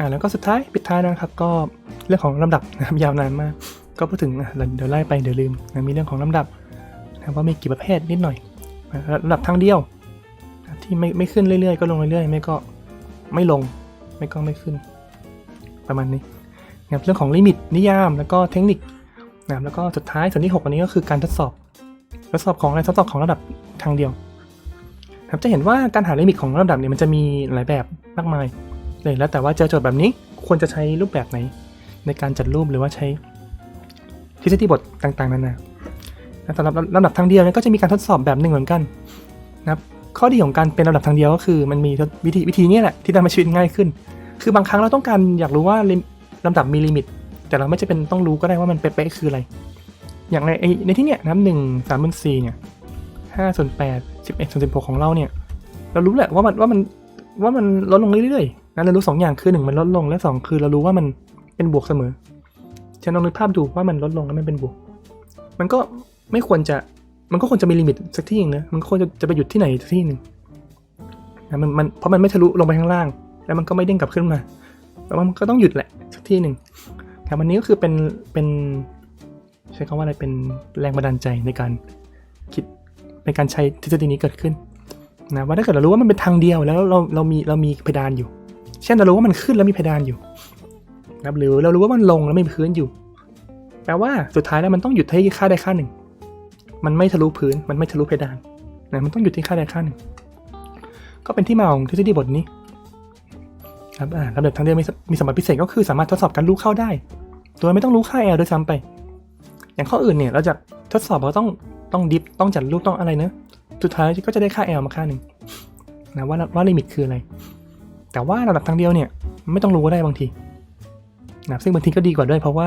อ่าแล้วก็สุดท้ายปิดท้ายนะครับก็เรื่องของลำดับนะครับยาวนานมาก ก็พูดถึงเดี๋ยวไล่ไปเดี๋ยวลืมนะมีเรื่องของลำดับนะว่ามีกี่ประเภทนิดหน่อยลำดับทางเดียวที่ไม่ไม่ขึ้นเรื่อยๆ ก็ลงเรื่อยๆ ไม่ก็ไม่ลงไม่ก็ไม่ขึ้น ประมาณนี้นะครับเรื่องของลิมิตนิยามแล้วก็เทคนิคนะครับแล้วก็สุดท้ายส่วนที่หกอันนี้ก็คือการทดสอบทดสอบของอะไรทดสอบของระดับทางเดียวครับจะเห็นว่าการหาลิมิตของระดับเนี่ยมันจะมีหลายแบบมากมาย เลยแล้วแต่ว่าเจอโจทย์แบบนี้ควรจะใช้รูปแบบไหน ในการจัดรูปหรือว่าใช้ทฤษฎีบทต่างๆนานานะสำหรับลำดับทางเดียวก็จะมีการทดสอบแบบหนึ่งเหมือนกันนะครับข้อดีของการเป็นลำดับทางเดียวก็คือ มันมีวิธีวิธีนี้แหละที่ทำให้ชีวิตง่ายขึ้น คือบางครั้งเราต้องการอยากรู้ว่าลำดับมีลิมิต แต่เราไม่จำเป็นต้องรู้ก็ได้ว่ามันเป๊ะๆคืออะไร อย่างในในที่เนี้ยน้ำหนึ่งสามพันสี่เนี่ยห้าส่วนแปดสิบเอ็ดส่วนสิบหกของเราเนี่ย เรารู้แหละว่ามันว่ามันว่ามันลดลงเรื่อย ๆนะเรารู้สองอย่างคือหนึ่งมันลดลงและสองคือเรารู้ว่ามันเป็นบวกเสมอฉันลองนึกภาพดูว่ามันลดลงแล้วมันเป็นบวก มันก็ไม่ควรจะมันก็ควรจะมีลิมิตสักที่หนึ่งนะมันควรจะจะไปหยุดที่ไหนสักที่หนึ่งนะมันมันเพราะมันไม่ทะลุลงไปข้างล่าง แล้วมันก็ไม่เด้งกลับขึ้นมาแต่ว่ามันก็ต้องหยุดแหละสักที่หนึ่งครับวันนี้ก็คือเป็นเป็นใช้คำว่าอะไรเป็นแรงบันดาลใจในการคิดในการใช้ทฤษฎีนี้เกิดขึ้นนะว่าถ้าเกิดเรารู้ว่ามันเป็นทางเดียวแล้วเราเรามีเรามีเพดานอยู่ เช่นเรารู้ว่ามันขึ้นแล้วมีเพดานอยู่นะครับหรือเรารู้ว่ามันลงแล้วไม่มีพื้นอยู่ แปลว่าสุดท้ายแล้วมันต้องหยุดที่ค่าใดค่าหนึ่ง มันไม่ทะลุพื้น มันไม่ทะลุเพดานนะมันต้องหยุดที่ค่าใดค่าหนึ่ง ก็เป็นที่มาของทฤษฎีบทนี้ครับอ่าลำดับทางเดียวมีสมีสมบัติพิเศษก็คือสามารถทดสอบการรู้เข้าได้ โดยไม่ต้องรู้ค่า L ด้วยซ้ำไป อย่างข้ออื่นเนี่ยเราจะทดสอบเราต้องต้องดิฟต้องจัดรูปต้องอะไรเนะสุดท้ายก็จะได้ค่า L มาค่าหนึ่งนะว่าว่าลิมิตคืออะไร แต่ว่าระดับทางเดียวเนี่ยไม่ต้องรู้ก็ได้บางทีนะซึ่งบางทีก็ดีกว่าด้วยเพราะว่า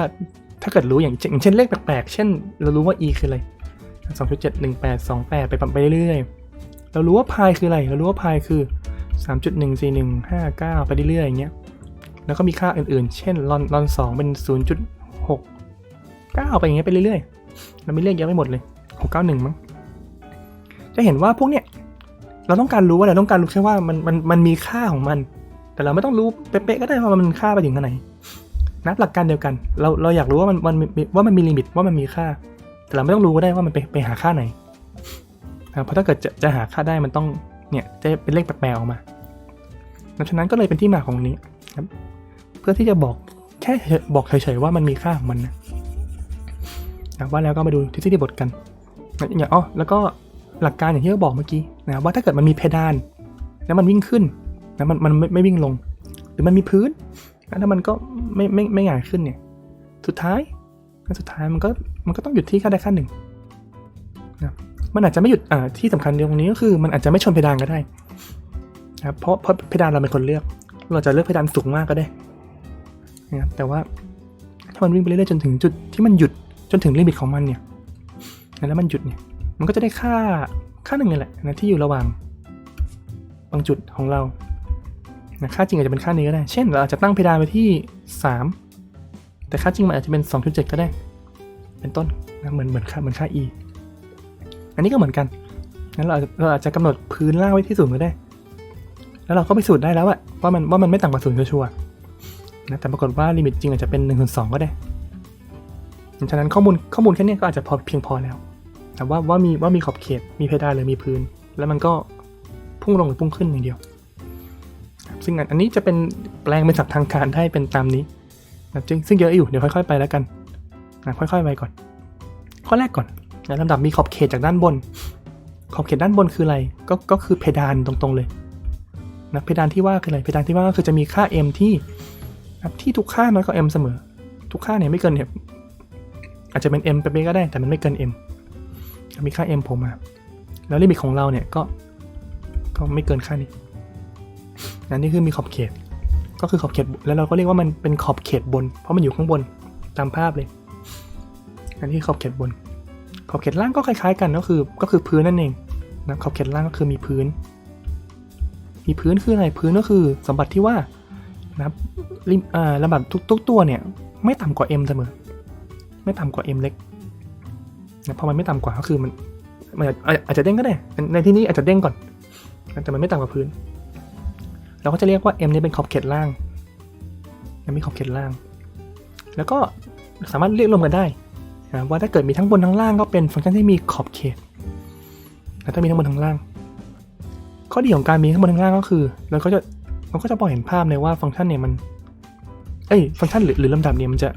ถ้าเกิดรู้อย่างเช่นเลขแปลกๆ เช่น เรารู้ว่า e คืออะไรสองจุดเจ็ดหนึ่งแปดสองแปดไปไปเรื่อยๆ เรารู้ว่าพายคืออะไร เรารู้ว่าพายคือสามจุดหนึ่งสี่หนึ่งห้าเก้าไปเรื่อยๆอย่างเงี้ย แล้วก็มีค่าอื่นๆ เช่นลอนลอนสองเป็นศูนย์จุดหกเก้าไปอย่างเงี้ยไปเรื่อยๆ เราไม่เรียกเยอะไม่หมดเลยหกเก้าหนึ่งมั้ง จะเห็นว่าพวกเนี้ย เราต้องการรู้ว่าเราต้องการรู้แค่ว่ามันมันมันมีค่าของมัน แต่เราไม่ต้องรู้เป๊ะๆก็ได้ว่ามันค่าไปถึงขนาดไหนนับหลักการเดียวกัน เราเราอยากรู้ว่ามันมันว่ามันมีลิมิตว่ามันมีค่า แต่เราไม่ต้องรู้ก็ได้ว่ามันไปไปหาค่าไหนนะเพราะถ้าเกิดจะจะหาค่าได้มันต้องเนี่ยจะเป็นเลขแปลกๆออกมาดังนั้นก็เลยเป็นที่มาของนี้ครับ เพื่อที่จะบอกแค่บอกเฉยๆว่ามันมีค่าของมันนะว่าแล้วก็มาดูทฤษฎีบทกันอย่างอ๋อแล้วก็ หลักการอย่างที่เราบอกเมื่อกี้นะว่าถ้าเกิดมันมีเพดาน แล้วมันวิ่งขึ้นแล้วมันมันไม่ไม่วิ่งลง หรือมันมีพื้นแล้วมันก็ไม่ไม่ไม่หงายขึ้นเนี่ย สุดท้ายสุดท้ายมันก็มันก็ต้องหยุดที่ค่าใดค่าหนึ่งนะมันอาจจะไม่หยุดอ่าที่สำคัญตรงนี้ก็คือ มันอาจจะไม่ชนเพดานก็ได้นะครับเพราะเพราะเพดานเราเป็นคนเลือก เราจะเลือกเพดานสูงมากก็ได้นะแต่ว่าถ้ามันวิ่งไปเรื่อยๆจนถึงจุดที่มันหยุดจนถึงลิมิตของมันเนี่ยแล้วมันหยุดเนี่ย มันก็จะได้ค่าค่าหนึ่งนี่แหละนะที่อยู่ระหว่างบางจุดของเรานะค่าจริงอาจจะเป็นค่านี้ก็ได้ เช่นเราอาจจะตั้งเพดานไปที่ 3 แต่ค่าจริงมันอาจจะเป็น 2.7 ก็ได้ เป็นต้นนะเหมือนเหมือนค่าเหมือนค่า e อันนี้ก็เหมือนกันงั้นเราเราอาจจะกำหนดพื้นล่างไว้ที่ศูนย์ก็ได้ แล้วเราก็ไปสูตรได้แล้วอะว่ามันว่ามันไม่ต่ำกว่าศูนย์ชัวร์นะแต่ปรากฏว่าลิมิตจริงอาจจะเป็น1นถึงสก็ได้ ฉะนั้นข้อมูลข้อมูลแค่นี้ก็อาจจะพอเพียงพอแล้ว แต่ว่าว่ามีว่ามีขอบเขตมีเพดานหรือมีพื้น แล้วมันก็พุ่งลงหรือพุ่งขึ้นอย่างเดียว ซึ่งอันนี้จะเป็นแปลงเป็นศัพท์ทางการได้เป็นตามนี้นะซึ่งซึ่งเยอะอยู่เดี๋ยวค่อยๆ ไปแล้วกันนะค่อยๆไปก่อน ข้อแรกก่อนนะลำดับมีขอบเขตจากด้านบน ขอบเขตด้านบนคืออะไร ก็ก็คือเพดานตรงๆเลยนะเพดานที่ว่าคืออะไรเพดานที่ว่าก็คือจะมีค่า m ที่นะที่ทุกค่าน้อยกว่า m เสมอ ทุกค่าเนี่ยไม่เกินเนี่ยอาจจะเป็น m ไปก็ได้แต่มันไม่เกิน m มีค่า m โผล่มา แล้วลิมิตของเราเนี่ยก็ก็ไม่เกินค่านี้นั่นนี่คือมีขอบเขต ก็คือขอบเขตแล้วเราก็เรียกว่ามันเป็นขอบเขตบน เพราะมันอยู่ข้างบนตามภาพเลย อันนี้ขอบเขตบน ขอบเขตล่างก็คล้ายๆ กันก็คือก็คือพื้นนั่นเองนะขอบเขตล่างก็คือมีพื้น มีพื้นคืออะไรพื้นก็คือสมบัติที่ว่านะครับริมอ่าลำดับทุกทุกตัวเนี่ยไม่ต่ำกว่า m เสมอ ไม่ต่ำกว่า m เล็ก นะพราะมันไม่ต่ำกว่าก็คือมันมันอาจจะเด้งก็ได้ ในที่นี้อาจจะเด้งก่อน แต่มันไม่ต่ำกว่าพื้น เราก็จะเรียกว่า m นี่เป็นขอบเขตล่างนมีขอบเขตล่าง แล้วก็สามารถเรียกรวมกันได้นะว่าถ้าเกิดมีทั้งบนทั้งล่างก็เป็นฟังก์ชันที่มีขอบเขตแล้วถ้ามีทั้งบนทั้งล่าง ข้อดีของการมีทั้งบนทั้งล่างก็คือเราก็จะเราก็จะพอเห็นภาพเลยว่าฟังก์ชันเนี่ยมัน เอ้ย ฟังก์ชันหรือหรือลำดับเนี่ยมันจะ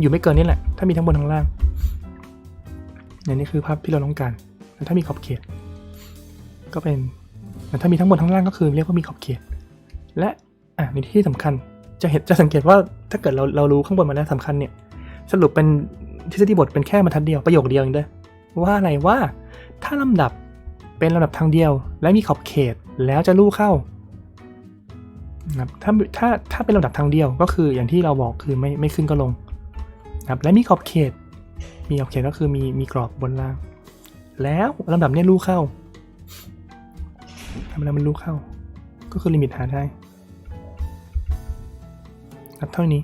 อยู่ไม่เกินนี่แหละ ถ้ามีทั้งบนทั้งล่าง เนี่นี่คือภาพที่เราต้องการแล้วถ้ามีขอบเขต ก็เป็นแต่ถ้ามีทั้งบนทั้งล่างก็คือเรียกว่ามีขอบเขต และอะในที่สำคัญจะเห็นจะสังเกตว่าถ้าเกิดเราเรารู้ข้างบนมาแล้วสำคัญเนี่ย สรุปเป็นทฤษฎีบทเป็นแค่บรรทัดเดียวประโยคเดียวเองเด้อว่าอะไรว่าถ้าลำดับเป็นลำดับทางเดียว และมีขอบเขตแล้วจะลู่เข้านะครับถ้าถ้าถ้าเป็นลำดับทางเดียวก็คืออย่างที่เราบอกคือไม่ไม่ขึ้นก็ลงนะครับและมีขอบเขต มีขอบเขตก็คือมีมีกรอบบนล่าง แล้วลำดับเนี้ยลู่เข้าทำอะไรมันลู่เข้า ก็คือลิมิตหาได้ครับเท่านี้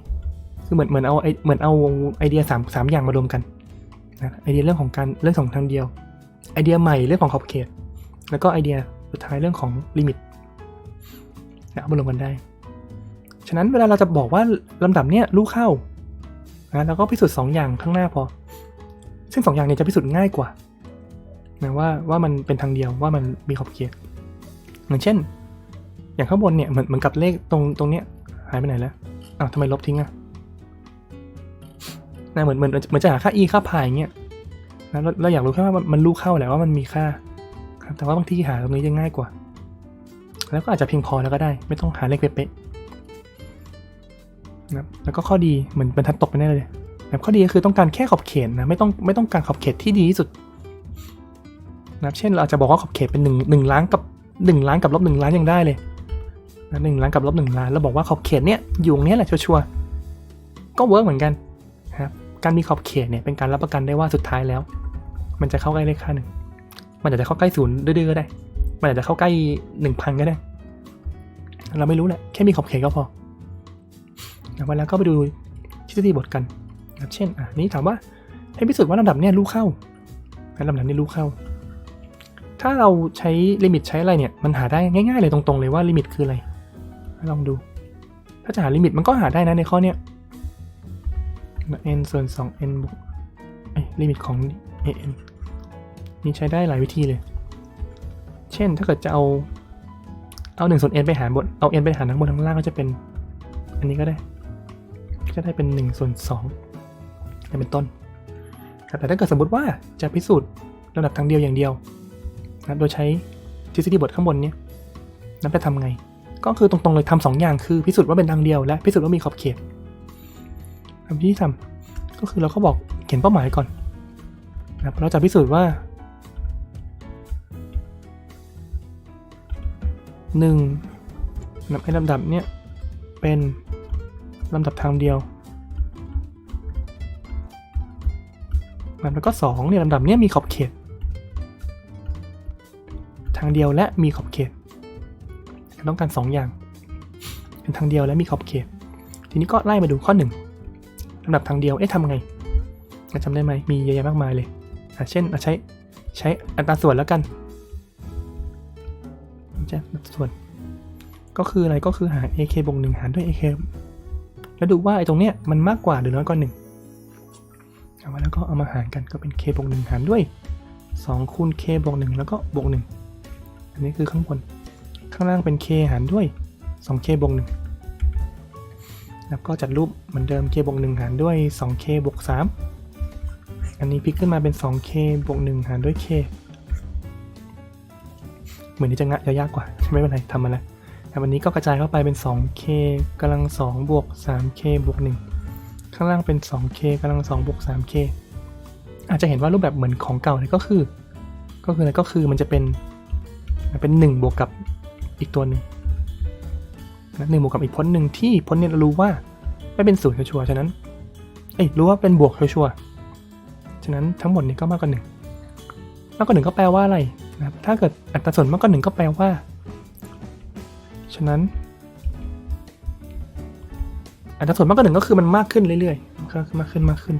คือเหมือนเหมือนเอาไอเหมือนเอาไอเดียสามสามอย่างมารวมกันนะไอเดียเรื่องของการเรื่องของทางเดียว ไอเดียใหม่เรื่องของขอบเขต แล้วก็ไอเดียสุดท้ายเรื่องของลิมิตนะเอามารวมกันได้ ฉะนั้นเวลาเราจะบอกว่าลำดับเนี้ยลูกเข้านะแล้วก็พิสูจน์สองอย่างข้างหน้าพอ ซึ่งสองอย่างเนี้จะพิสูจน์ง่ายกว่านะว่าว่ามันเป็นทางเดียวว่ามันมีขอบเขตเหมือนเช่น อย่างข้างบนเนี่ยเหมือนเหมือนกับเลขตรงตรงเนี้ยหายไปไหนแล้วอ้าวทำไมลบทิ้งอะนะเหมือนเหมือนเหมือนจะหาค่า e ค่า pi อย่างเงี้ยนะเราเราอยากรู้แค่ว่ามันรู้เข้าแหละว่ามันมีค่าครับแต่ว่าบางทีหาตรงนี้จะง่ายกว่า แล้วก็อาจจะเพียงพอแล้วก็ได้ ไม่ต้องหาเลขเป๊ะๆนะแล้วก็ข้อดีเหมือนบรรทัดตกไปแน่เลย แบบข้อดีก็คือต้องการแค่ขอบเขตนะไม่ต้องไม่ต้องการขอบเขตที่ดีที่สุดนะครับเช่นเราอาจจะบอกว่าขอบเขตเป็นหนึ่งหนึ่งล้านกับหนึ่งล้านกับลบหนึ่งล้านยังได้เลยนะหนึ่งล้านกับลบหนึ่งล้านแล้วบอกว่าขอบเขตเนี้ยอยู่ตรงเนี้ยแหละชัวร์ก็เวิร์กเหมือนกันนะครับการมีขอบเขตเนี่ยเป็นการรับประกันได้ว่าสุดท้ายแล้ว มันจะเข้าใกล้เลขค่าหนึ่งมันอาจจะเข้าใกล้ศูนย์ดื้อๆก็ได้ มันอาจจะเข้าใกล้หนึ่งพันก็ได้ เราไม่รู้แหละแค่มีขอบเขตก็พอนะเวลาก็ไปดูทฤษฎีบทกัน นะครับเช่นอะนี้ถามว่าให้พิสูจน์ว่าลำดับเนี่ยรู้เข้าละลำดับนี้รู้เข้า ถ้าเราใช้ลิมิตใช้อะไรเนี่ยมันหาได้ง่ายๆเลยตรงๆเลยว่าลิมิตคืออะไรลองดู ถ้าจะหาลิมิตมันก็หาได้นะในข้อเนี้ย n ส่วน 2n บวกลิมิตของ an นี่ใช้ได้หลายวิธีเลย เช่นถ้าเกิดจะเอา เอา1ส่วน n ไปหารบนเอา n ไปหารทั้งบนทั้งล่างก็จะเป็น อันนี้ก็ได้ก็ได้เป็น1ส่วน2 นี่เป็นต้นแต่ถ้าเกิดสมมติว่าจะพิสูจน์ระดับทางเดียวอย่างเดียวนะโดยใช้ทฤษฎีบทข้างบนเนี้ยนั้นจะทำไง ก็คือตรงๆเลยทำสองอย่างคือพิสูจน์ว่าเป็นทางเดียว และพิสูจน์ว่ามีขอบเขตทำที่ทำก็คือเราก็บอกเขียนเป้าหมายก่อนนะเราจะพิสูจน์ว่าหนึ่งนับให้ลำดับเนี้ยเป็นลำดับทางเดียว แล้วก็สองเนี่ยลำดับเนี้ยมีขอบเขต ทางเดียวและมีขอบเขต ต้องการ 2 อย่างเป็นทางเดียวและมีขอบเขต ทีนี้ก็ไล่มาดูข้อ1ลำดับทางเดียวเอ๊ะทำไงจำได้ไหมมีเยอะแยะมากมายเลยเช่นใช้ใช้อัตราส่วนแล้วกันใช่อัตราส่วน ก็คืออะไรก็คือหา ak บวก1หารด้วย ak แล้วดูว่าไอ้ตรงเนี้ยมันมากกว่าหรือน้อยกว่า1เอามาแล้วก็เอามาหารกันก็เป็น k บวก1หารด้วย2คูณ k บวก1แล้วก็บวก1อันนี้คือข้างบน ข้างล่างเป็น k หารด้วย 2k บวก1แล้วก็จัดรูปเหมือนเดิม k บวก1หารด้วย 2k บวก3อันนี้พลิกขึ้นมาเป็น 2k บวก1หารด้วย k เหมือนนี้จะงะจะยากกว่าไม่เป็นไรทำมาแล้ววันนี้ก็กระจายเข้าไปเป็น 2k กำลัง2บวก 3k บวก1 ข้างล่างเป็น 2k กำลัง2บวก 3k อาจจะเห็นว่ารูปแบบเหมือนของเก่าเลยก็คือ ก็คืออะไรก็คือมันจะเป็นเป็นหนึ่งบวกกับอีกตัวหนึ่งหนึ่งบวกกับอีกพ้นหนึ่งที่พ้นเนี่ยเรารู้ว่าไม่เป็นศูนย์ชัวร์ฉะนั้นเอ้ยรู้ว่าเป็นบวกชัวร์ฉะนั้นทั้งหมดนี้ก็มากกว่าหนึ่งมากกว่าหนึ่งก็แปลว่าอะไรนะครับถ้าเกิดอัตราส่วนมากกว่าหนึ่งก็แปลว่า ฉะนั้น อัตราส่วนมากกว่าหนึ่งก็คือมันมากขึ้นเรื่อยๆมากขึ้นมากขึ้นมากขึ้น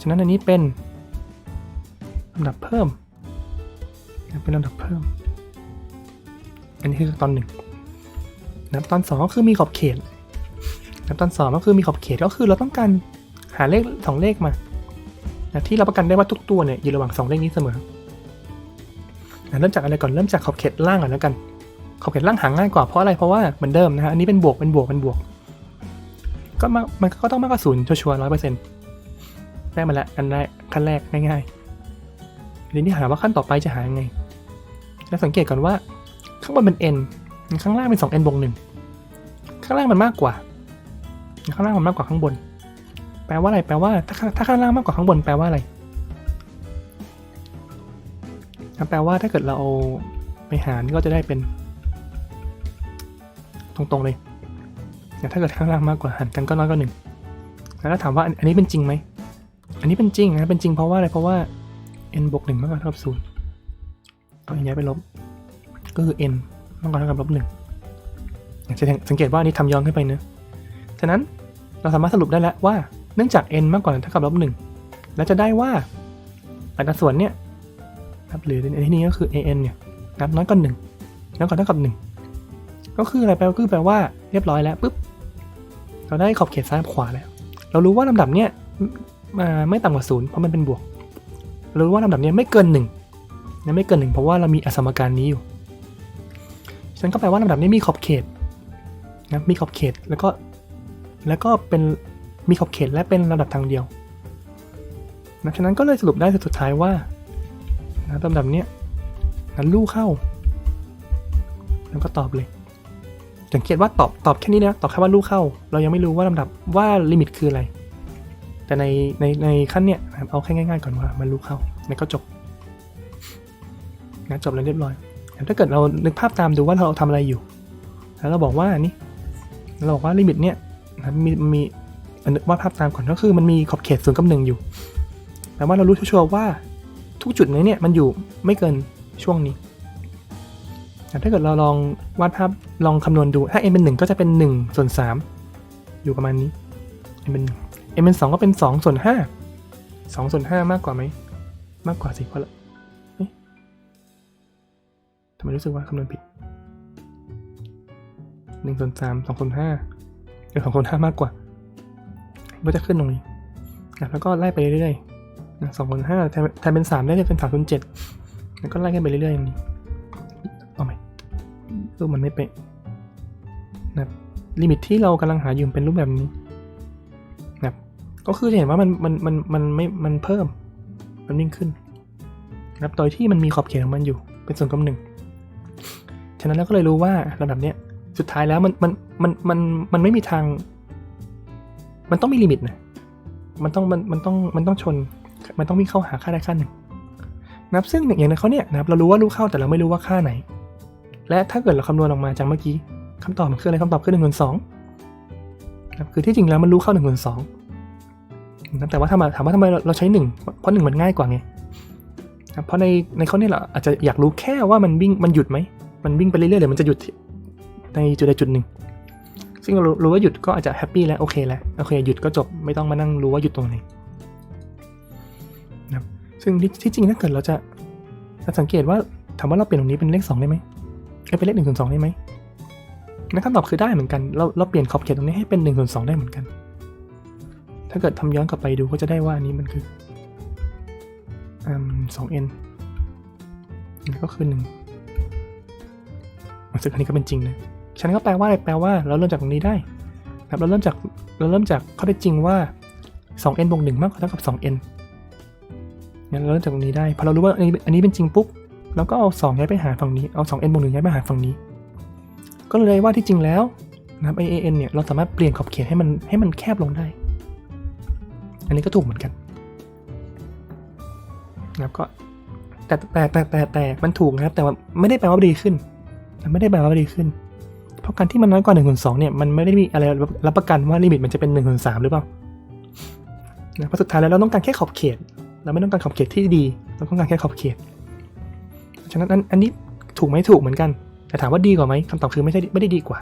ฉะนั้นอันนี้เป็นลำดับเพิ่ม เป็นลำดับเพิ่ม อันนี้คือตอนหนึ่งนะตอนสองก็คือมีขอบเขตขั้นตอนสองก็คือมีขอบเขตก็คือเราต้องการหาเลขสองเลขมานะที่เราประกันได้ว่าทุกตัวเนี่ยอยู่ระหว่างสองเลขนี้เสมอนะเริ่มจากอะไรก่อนเริ่มจากขอบเขตล่างก่อนแล้วกัน ขอบเขตล่างหาง่ายกว่าเพราะอะไรเพราะว่าเหมือนเดิมนะฮะอันนี้เป็นบวกเป็นบวกเป็นบวก ก็มามันก็ต้องมากกว่าศูนย์ชัวร์ร้อยเปอร์เซ็นต์ได้มาแล้วอันแรกขั้นแรกง่ายๆทีนี้หาว่าขั้นต่อไปจะหายังไง แล้วสังเกตก่อนว่า ข้างบนเป็น n ข้างล่างเป็น 2n บวกหนึ่งข้างล่างมันมากกว่า ข้างล่างมันมากกว่าข้างบน แปลว่าอะไร แปลว่าถ้าข้างถ้าข้างล่างมากกว่าข้างบนแปลว่าอะไรแปลว่าถ้าเกิดเราเอาไปหารก็จะได้เป็น ตรงๆเลย ถ้าเกิดข้างล่างมากกว่าหารกันก็น้อยกว่าหนึ่งแล้วถ้าถามว่าอันนี้เป็นจริงไหม อันนี้เป็นจริงนะ เป็นจริงเพราะว่าอะไร เพราะว่า n บวกหนึ่งมากกว่าเท่ากับศูนย์เอาอย่างนี้ไปลบ ก็คือ n มากกว่าเท่ากับลบหนึ่งจะสังเกตว่าอันนี้ทำย้อนขึ้นไปเนะฉะนั้นเราสามารถสรุปได้แล้วว่า เนื่องจาก n มากกว่าเท่ากับลบหนึ่งแล้วจะได้ว่าอัตราส่วนเนี่ยครับหรือในที่นี้ก็คือ an เนี่ยนับน้อยกว่าหนึ่งน้อยกว่าเท่ากับหนึ่งก็คืออะไรแปลก็คือแปลว่าเรียบร้อยแล้วปุ๊บ เราได้ขอบเขตซ้ายขวาแล้ว เรารู้ว่าลำดับเนี่ยมาไม่ต่ำกว่าศูนย์เพราะมันเป็นบวก เรารู้ว่าลำดับเนี้ยไม่เกินหนึ่งนะไม่เกินหนึ่งเพราะว่าเรามีอสมการนี้อยู่ฉะนั้นก็แปลว่าลำดับนี้มีขอบเขตนะมีขอบเขตแล้วก็แล้วก็เป็นมีขอบเขตและเป็นลำดับทางเดียวนะฉะนั้นก็เลยสรุปได้สุดท้ายว่านะลำดับเนี้ยนะลู่เข้า แล้วก็ตอบเลย สังเกตว่าตอบตอบแค่นี้นะตอบแค่ว่าลู่เข้า เรายังไม่รู้ว่าลำดับว่าลิมิตคืออะไร แต่ในในในขั้นเนี้ยเอาแค่ง่ายๆก่อนว่ามันลู่เข้าแล้วก็จบนะจบแล้วเรียบร้อยถ้าเกิดเรานึกภาพตามดูว่าเราทำอะไรอยู่ แล้วเราบอกว่านี่เราบอกว่าลิมิตเนี่ยนะมีมีนึกว่าภาพตามก่อนก็คือมันมีขอบเขตศูนย์กับหนึ่งอยู่แปลว่าเรารู้ชัวร์ว่าทุกจุดในเนี่ยมันอยู่ไม่เกินช่วงนี้ ถ้าเกิดเราลองวาดภาพลองคำนวณดู ถ้า n เป็น 1 ก็จะเป็น1ส่วน3อยู่ประมาณนี้ n เป็น n เป็น 2 ก็เป็น 2 ส่วน 5 2 ส่วน 5 มากกว่าไหม มากกว่าสิเพราะทำไมรู้สึกว่าคำนวณผิดหนึ่งส่วนสามสองส่วนห้าเออสองส่วนห้ามากกว่า ก็จะขึ้นตรงนี้อะแล้วก็ไล่ไปเรื่อยๆสองส่วนห้าแทนเป็นสามได้จะเป็นสามส่วนเจ็ดแล้วก็ไล่กันไปเรื่อยๆอย่างนี้ รูปมันไม่เป๊ะนะลิมิตที่เรากำลังหาอยู่เป็นรูปแบบนี้นะก็คือจะเห็นว่ามันมันมันมันไม่มันเพิ่มมันยิ่งขึ้นนะครับโดยที่มันมีขอบเขตของมันอยู่เป็นส่วนกำหนึ่งฉะนั้นเราก็เลยรู้ว่าระดับเนี้ยสุดท้ายแล้วมันมันมันมันมันไม่มีทาง มันต้องมีลิมิตนะมันต้องมันมันต้องมันต้องชน มันต้องมีเข้าหาค่าใดค่าหนึ่งนะครับซึ่งอย่างในเขาเนี่ยนะครับเรารู้ว่ารู้เข้าแต่เราไม่รู้ว่าค่าไหน และถ้าเกิดเราคำนวณออกมาจากเมื่อกี้คำตอบมันคืออะไรคำตอบคือหนึ่งส่วนสองครับคือที่จริงแล้วมันรู้เข้าหนึ่งส่วนสองนะครับแต่ว่าถามถามว่าทำไมเราเราใช้หนึ่งเพราะหนึ่งมันง่ายกว่าไงครับเพราะในในเขาเนี่ยเราอาจจะอยากรู้แค่ว่ามันวิ่งมันหยุดไหม มันวิ่งไปเรื่อยๆหรือมันจะหยุดในจุดใดจุดหนึ่ง ซึ่งเรารู้ว่าหยุดก็อาจจะแฮปปี้แล้วโอเคแล้วโอเคหยุดก็จบไม่ต้องมานั่งรู้ว่าหยุดตรงไหนนะครับซึ่งที่ที่จริงถ้าเกิดเราจะจะสังเกตว่าถามว่าเราเปลี่ยนตรงนี้เป็นเลขสองได้ไหม เอ้เป็นเลขหนึ่งส่วนสองได้ไหมนะคำตอบคือได้เหมือนกัน เราเราเปลี่ยนขอบเขตตรงนี้ให้เป็นหนึ่งส่วนสองได้เหมือนกัน ถ้าเกิดทำย้อนกลับไปดูก็จะได้ว่าอันนี้มันคือสองเอ็นก็คือหนึ่งซึ่งอันนี้ก็เป็นจริงนะฉะนั้นก็แปลว่าอะไรแปลว่าเราเริ่มจากตรงนี้ได้ครับเราเริ่มจากเราเริ่มจากข้อเท็จจริงว่า 2n บวก1มากกว่าเท่ากับ 2n งั้นเราเริ่มจากตรงนี้ได้พอเรารู้ว่าอันนี้อันนี้เป็นจริงปุ๊บ เราก็เอา 2 ย้ายไปหาฝั่งนี้ เอา 2n บวก1ย้ายไปหาฝั่งนี้ ก็เลยว่าที่จริงแล้วนะครับ an เนี่ย เราสามารถเปลี่ยนขอบเขตให้มันให้มันแคบลงได้ อันนี้ก็ถูกเหมือนกันนะครับก็แต่แต่แต่แต่แต่มันถูกนะครับ แต่ว่าไม่ได้แปลว่าดีขึ้น ไม่ได้แปลว่าดีขึ้น เพราะการที่มันน้อยกว่า1นส่วนสเนี่ย มันไม่ได้มีอะไรรับประกันว่าลิมิตมันจะเป็น1นส่วนสหรือเปล่านะเพราะสุดท้ายแล้วเราต้องการแค่ขอบเขต เราไม่ต้องการขอบเขตที่ดี เราต้องการแค่ขอบเขต ฉะนั้นอันอันนี้ถูกไหมถูกเหมือนกัน แต่ถามว่าดีกว่าไหมคำตอบคือไม่ใช่ไม่ได้ดีกว่า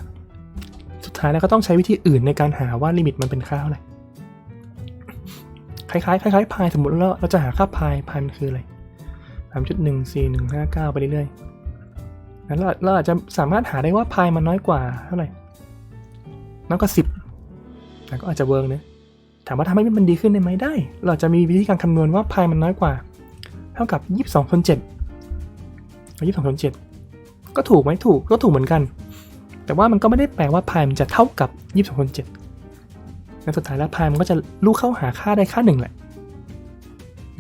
สุดท้ายแล้วก็ต้องใช้วิธีอื่นในการหาว่าลิมิตมันเป็นค่าอะไรคล้ายๆคล้ายๆพายสมมติเราเราจะหาค่าพายพายมันคืออะไรสามจุดหนึ่งสี่หนึ่งห้าเก้าไปเรื่อยๆแล้วเราเราอาจจะสามารถหาได้ว่าพายมันน้อยกว่าเท่าไหร่น้อยกว่าสิบก็อาจจะเวิร์กนะถามว่าทำให้มันดีขึ้นได้ไหมได้ เราจะมีวิธีการคำนวณว่าพายมันน้อยกว่า เท่ากับ 22ส่วน7 22ส่วน7ก็ถูกไหมถูกก็ถูกเหมือนกัน แต่ว่ามันก็ไม่ได้แปลว่าพายมันจะเท่ากับ22ส่วน7ในสุดท้ายแล้วพายมันก็จะลูกเข้าหาค่าได้ค่าหนึ่งแหละ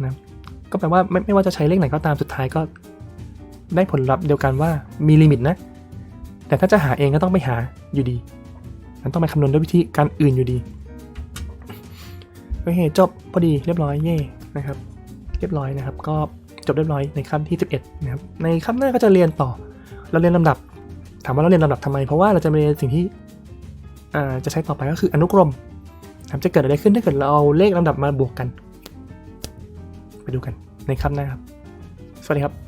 นะก็แปลว่าไม่ไม่ว่าจะใช้เลขไหนก็ตามสุดท้ายก็ได้ผลลัพธ์เดียวกันว่ามีลิมิตนะ แต่ถ้าจะหาเองก็ต้องไปหาอยู่ดี มันต้องไปคำนวณด้วยวิธีการอื่นอยู่ดีโอเคจบพอดีเรียบร้อยเย่นะครับ เรียบร้อยนะครับก็ จบเรียบร้อยในขั้นที่ 11นะครับในขั้นหน้าก็จะเรียนต่อ เราเรียนลำดับ ถามว่าเราเรียนลำดับทำไม เพราะว่าเราจะเรียนสิ่งที่จะใช้ต่อไปก็คืออนุกรมครับจะเกิดอะไรขึ้นถ้าเกิดเราเอาเลขลำดับมาบวกกัน ไปดูกันในขั้นหน้าครับ สวัสดีครับ